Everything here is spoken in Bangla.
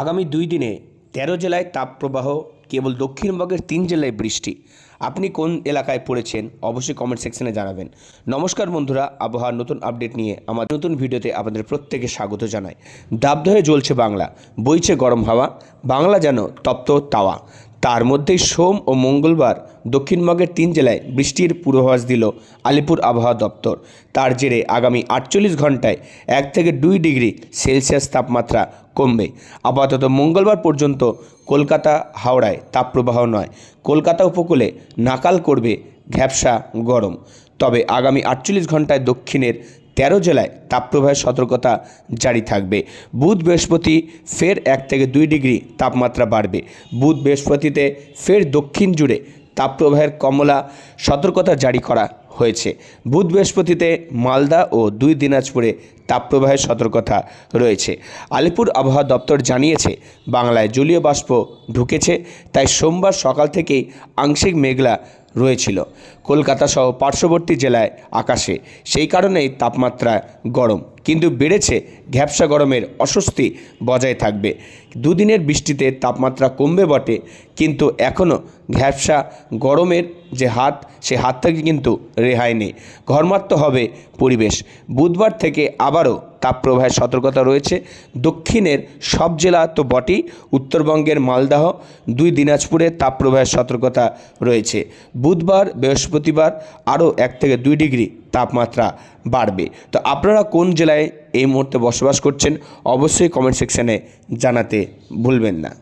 আগামী দুই দিনে তেরো জেলায় তাপপ্রবাহ, কেবল দক্ষিণবঙ্গের তিন জেলায় বৃষ্টি। আপনি কোন এলাকায় পড়েছেন অবশ্যই কমেন্ট সেকশনে জানাবেন। নমস্কার বন্ধুরা, আবহাওয়ার নতুন আপডেট নিয়ে আমার নতুন ভিডিওতে আপনাদের প্রত্যেকে স্বাগত জানাই। দাবদহে জ্বলছে বাংলা, বইছে গরম হাওয়া, বাংলা যেন তপ্ত তাওয়া। তার মধ্যেই সোম ও মঙ্গলবার দক্ষিণবঙ্গের তিন জেলায় বৃষ্টির পূর্বাভাস দিল আলিপুর আবহাওয়া দপ্তর। তার জেরে আগামী আটচল্লিশ ঘন্টায় এক থেকে দুই ডিগ্রি সেলসিয়াস তাপমাত্রা কমবে। আপাতত মঙ্গলবার পর্যন্ত কলকাতা, হাওড়ায় তাপপ্রবাহ নয়। কলকাতা উপকূলে নাকাল করবে ঘ্যাপসা গরম। তবে আগামী আটচল্লিশ ঘন্টায় দক্ষিণের তেরো জেলায় তাপপ্রবাহের সতর্কতা জারি থাকবে। বুধ বৃহস্পতি ফের এক থেকে দুই ডিগ্রি তাপমাত্রা বাড়বে। বুধ বৃহস্পতিতে ফের দক্ষিণ জুড়ে তাপপ্রবাহের কমলা সতর্কতা জারি করা হয়েছে। বুধ বৃহস্পতিতে মালদা ও দুই দিনাজপুরে তাপপ্রবাহের সতর্কতা রয়েছে। আলিপুর আবহাওয়া দপ্তর জানিয়েছে, বাংলায় জলীয় বাষ্প ঢুকেছে, তাই সোমবার সকাল থেকেই আংশিক মেঘলা রয়েছিল। কলকাতা সহ পার্শ্ববর্তী জেলায় আকাশে, সেই কারণেই তাপমাত্রা গরম। কিন্তু বেড়েছে, ঘ্যাপসা গরমের অস্বস্তি বজায় থাকবে। দুদিনের বৃষ্টিতে তাপমাত্রা কমবে বটে, কিন্তু এখনও ঘ্যাপসা গরমের যে হাত, সে হাত থেকে কিন্তু রেহাই নেই। ঘরমাত্ম হবে পরিবেশ। বুধবার থেকে আবারও তাপপ্রবাহের সতর্কতা রয়েছে। দক্ষিণের সব জেলা তো বটেই, উত্তরবঙ্গের মালদাহ, দুই দিনাজপুরে তাপপ্রবাহের সতর্কতা রয়েছে। বুধবার, বৃহস্পতিবার আরও এক থেকে দুই ডিগ্রি তাপমাত্রা বাড়বে। তো আপনারা কোন জেলায় এই মুহূর্তে বসবাস করছেন, অবশ্যই কমেন্ট সেকশানে জানাতে ভুলবেন না।